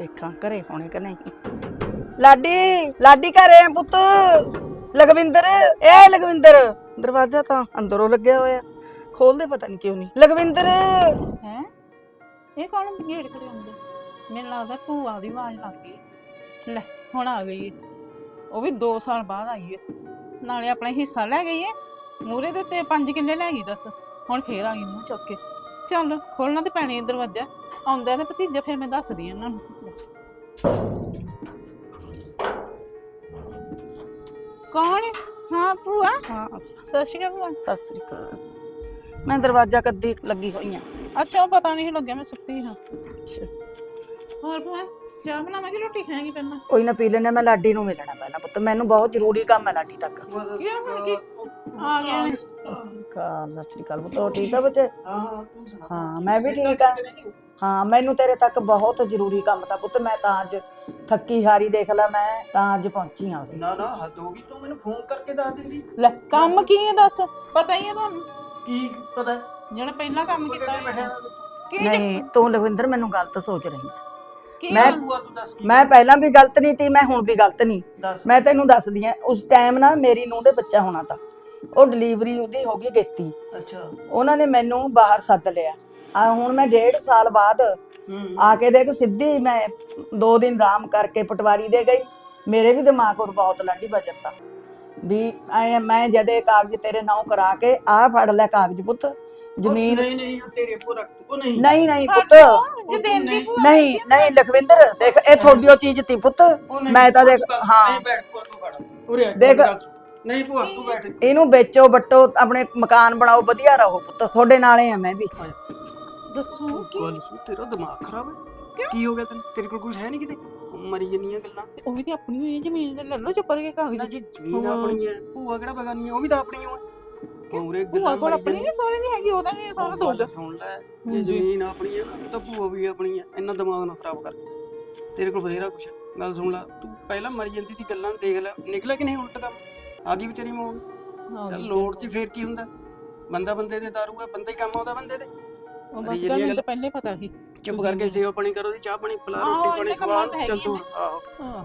ਦੇਖਾਂ, ਘਰੇ ਹੋਣੇ ਕਿ ਨਹੀਂ? ਲਾਡੀ ਲਾਡੀ ਘਰੇ ਆ ਪੁੱਤ। ਲਖਵਿੰਦਰ, ਏ ਲਖਵਿੰਦਰ। ਦਰਵਾਜ਼ਾ ਤਾਂ ਅੰਦਰੋਂ ਲੱਗਿਆ ਹੋਇਆ, ਖੋਲਦੇ ਪਤਾ ਨਹੀਂ ਕਿਉਂ ਨਹੀਂ ਲਖਵਿੰਦਰ। ਹੈ? ਇਹ ਕੌਣ ਗੇੜ ਖੜੇ ਹੁੰਦੇ? ਮੈਨੂੰ ਲੱਗਦਾ ਭੂਆ ਦੀ ਆਵਾਜ਼ ਲੱਗ ਗਈ। ਲੈ, ਹੁਣ ਆ ਗਈ ਏ। ਉਹ ਵੀ 2 ਸਾਲ ਬਾਅਦ ਆਈ ਏ। ਨਾਲੇ ਆਪਣਾ ਹਿੱਸਾ ਲੈ ਗਈ ਏ। ਮੂਰੇ ਦੇ ਤੇ 5 ਕਿੱਲੇ ਲੈ ਗਈ, ਦੱਸ। ਹੁਣ ਫੇਰ ਆ ਗਈ ਮੂੰਹ ਚੁੱਕ ਕੇ। ਚੱਲ ਖੋਲਣਾ ਤੇ ਪੈਣੀ ਏ ਦਰਵਾਜ਼ਾ। ਆਉਂਦਾ ਤੇ ਭਤੀਜਾ ਫਿਰ ਮੈਂ ਦੱਸਦੀ ਆ ਇਹਨਾਂ ਨੂੰ। ਕੌਣ ਏ? ਹਾਂ ਭੂਆ। ਹਾਂ ਸਤਿ ਸ਼੍ਰੀ ਅਕਾਲ ਭੂਆ। ਸਤਿ ਸ੍ਰੀ ਅਕਾਲ। ਮੈਂ ਦਰਵਾਜ਼ਾ ਕੱਦੀ ਲੱਗੀ ਹੋਈ ਆ ਅੱਛਾ ਉਹ ਪਤਾ ਨਹੀਂ ਲੱਗਿਆ ਮੈਂ ਸੁੱਤੀ ਹਾਂ। ਅੱਛਾ। ਹੋਰ ਭੂਆ ਚਾਹ ਬਣਾਵਾਂਗੀ ਰੋਟੀ ਖਾਏਗੀ ਪਹਿਲਾਂ? ਕੋਈ ਨਾ ਪੀ ਲੈਣੇ ਮੈਂ ਲਾਡੀ ਨੂੰ ਮਿਲਣਾ ਪਹਿਲਾਂ ਪੁੱਤ। ਮੈਨੂੰ ਬਹੁਤ ਜ਼ਰੂਰੀ ਕੰਮ ਹੈ ਲਾਡੀ ਤੱਕ। ਕੀ ਹੁਣ ਕੀ? ਆ ਗਿਆ ਨੇ। ਸਤਿ ਸ੍ਰੀ ਅਕਾਲ ਸਤਿ ਸ੍ਰੀ ਅਕਾਲ। ਪੁੱਤ ਹੋਰ ਠੀਕ ਆ ਬੱਚੇ? ਹਾਂ ਹਾਂ ਤੂੰ ਸੁਣਾ। ਹਾਂ ਮੈਂ ਵੀ ਠੀਕ ਆ ਹਾਂ ਮੈਨੂੰ ਤੇਰੇ ਤੱਕ ਬਹੁਤ ਜ਼ਰੂਰੀ ਕੰਮ ਤਾਂ ਪੁੱਤ ਮੈਂ ਤਾਂ ਅੱਜ ਥੱਕੀ ਹਾਰੀ ਦੇਖ ਲਾ ਮੈਂ ਤਾਂ ਅੱਜ ਪਹੁੰਚੀ ਆ ਨਾ ਨਾ ਹੱਦ ਹੋ ਗਈ ਤੂੰ ਮੈਨੂੰ ਫੋਨ ਕਰਕੇ ਦੱਸ ਦਿੰਦੀ। ਲੈ ਕੰਮ ਕੀ ਹੈ ਦੱਸ? ਪਤਾ ਹੀ ਹੈ ਤੁਹਾਨੂੰ? ਕੀ ਪਤਾ? ਜਿਹੜਾ ਪਹਿਲਾਂ ਕੰਮ ਕੀਤਾ ਕਿਹੜੇ ਬੈਠਿਆ ਹੈ। ਦਾ ਤੂੰ? ਕੀ ਨਹੀਂ ਤੂੰ ਲਖਵਿੰਦਰ ਮੈਨੂੰ ਗਲਤ ਸੋਚ ਰਹੀ ਹੈ। ਕੀ ਮੈਂ- ਗੱਲ? ਭੂਆ ਤੂੰ ਦੱਸ ਕੀ ਮੈਂ ਪਹਿਲਾਂ ਵੀ ਗਲਤ ਨਹੀਂ ਤੀ ਮੈਂ ਹੁਣ ਵੀ ਗਲਤ ਨਹੀਂ। ਦੱਸ। ਮੈਂ ਤੈਨੂੰ ਦੱਸਦੀ ਆ ਉਸ ਟਾਈਮ ਨਾ ਮੇਰੀ ਨੂੰਹ ਦੇ ਬੱਚਾ ਹੋਣਾ ਤਾਂ। ਉਹ ਡਿਲੀਵਰੀ ਉਹਦੀ ਹੋ ਗਈ ਗੇਤੀ। ਅੱਛਾ। ਉਹਨਾਂ ਨੇ ਮੈਨੂੰ ਬਾਹਰ ਸੱਦ ਲਿਆ। ਆ ਹੁਣ ਮੈਂ ਡੇਢ ਸਾਲ ਬਾਅਦ ਆ ਕੇ ਦੇਖ ਸਿੱਧੀ ਮੈਂ ਦੋ ਦਿਨ ਆਰਾਮ ਕਰਕੇ ਪਟਵਾਰੀ ਦੇ ਗਈ। ਮੇਰੇ ਵੀ ਦਿਮਾਗ ਉਰ ਬਹੁਤ ਲੱਡੀ ਵਜਦਾ ਵੀ ਐ ਮੈਂ ਜਦੇ ਕਾਗਜ਼ ਤੇਰੇ ਨਾਂ ਕਰਾ ਕੇ ਆ ਫੜ ਲੈ ਕਾਗਜ਼ ਪੁੱਤ। ਜ਼ਮੀਨ ਨਹੀਂ ਨਹੀਂ ਉਹ ਤੇਰੇ ਕੋ ਰੱਖ ਉਹ ਨਹੀਂ। ਨਹੀਂ ਨਹੀਂ ਪੁੱਤ। ਨਹੀਂ- ਭੂਆ ਨਹੀਂ ਨਹੀਂ ਲਖਵਿੰਦਰ ਦੇਖ ਇਹ ਤੁਹਾਡੀ ਉਹ ਚੀਜ਼ ਤੀ ਪੁੱਤ। ਮੈਂ ਤਾਂ ਦੇਖ- ਤੂੰ ਹਾਂ। ਤੂੰ ਦੇਖ-। ਨਹੀਂ ਭੂਆ ਤੂੰ ਬੈਠ। ਇਹਨੂੰ ਵੇਚੋ ਬੱਟੋ ਆਪਣੇ ਮਕਾਨ ਬਣਾਓ ਵਧੀਆ ਰਹੋ ਪੁੱਤ। ਤੁਹਾਡੇ ਨਾਲੇ ਆ ਮੈਂ ਵੀ। ਦੱਸੋ ਕੀ ਗੱਲ ਸੁਣ ਤੇਰਾ ਦਿਮਾਗ ਖਰਾਬ ਹੈ? ਕੀ ਹੋ ਗਿਆ ਤੈਨੂੰ? ਤੇਰੇ ਕੋਲ ਕੁਝ ਹੈ ਨਹੀਂ ਕਿਤੇ? ਮਰੀ ਜੰਨੀਆਂ ਗੱਲਾਂ। ਉਹ ਵੀ ਤੇ ਆਪਣੀ ਹੋਈ ਹੈ ਜ਼ਮੀਨ ਲੈ ਲਓ ਚੁੱਪ ਕੇ ਨਾ ਕਾਗਜ਼ ਜੀ ਜ਼ਮੀਨ। ਆਪਣੀ ਹੈ। ਭੂਆ ਕਿਹੜਾ ਬਗਾਨੀ ਹੈ ਉਹ ਵੀ ਤਾਂ ਆਪਣੀ ਹੈ ਕੌਰੇ ਭੂਆ ਗੱਲਾਂ ਕੋਲ ਆਪਣੀ ਨਹੀਂ ਸੋਹਰੇ ਦੀ ਹੈਗੀ ਉਹਦਾ ਨਹੀਂ ਸਾਰਾ ਉਹ ਦੋ ਸੁਣ ਲੈ ਜੇ। ਜ਼ਮੀਨ ਆਪਣੀ ਹੈ ਨਾ ਤਾਂ ਭੂਆ ਵੀ ਆਪਣੀ ਹੈ। ਇੰਨਾ ਦਿਮਾਗ ਨਾ ਖਰਾਬ ਕਰ। ਤੇਰੇ ਕੋਲ ਬਥੇਰਾ ਕੁਛ ਗੱਲ ਸੁਣ ਲੈ ਤੂੰ ਪਹਿਲਾਂ ਮਰੀ ਜਾਂਦੀ ਸੀ ਗੱਲਾਂ ਦੇਖ ਲੈ। ਨਿਕਲਿਆ ਕਿ ਨਹੀਂ ਉਲਟ ਕੰਮ? ਆ ਗਈ ਵਿਚਾਰੀ ਮੋੜ ਚੱਲ ਲੋੜ 'ਚ ਫੇਰ ਕੀ ਹੁੰਦਾ? ਬੰਦਾ ਬੰਦੇ ਦੇ ਦਾਰੂ ਹੈ ਬੰਦਾ ਹੀ ਕੰਮ ਆਉਂਦਾ ਬੰਦੇ ਦੇ। ਉਹ ਬਸ ਤਾਂ ਪਹਿਲੇ ਪਤਾ ਸੀ। ਚੁੱਪ ਕਰਕੇ ਸੇਵਾ ਪਾਣੀ ਕਰੋ ਦੀ ਚਾਹ ਪਾਣੀ ਪਿਲਾ ਆਹੋ, ਰੋਟੀ ਪਾਣੀ ਕੰਮਾਂ ਖਵਾ ਤਾਂ ਚੱਲ ਤੂੰ ਆਹੋ। ਹਾਂ।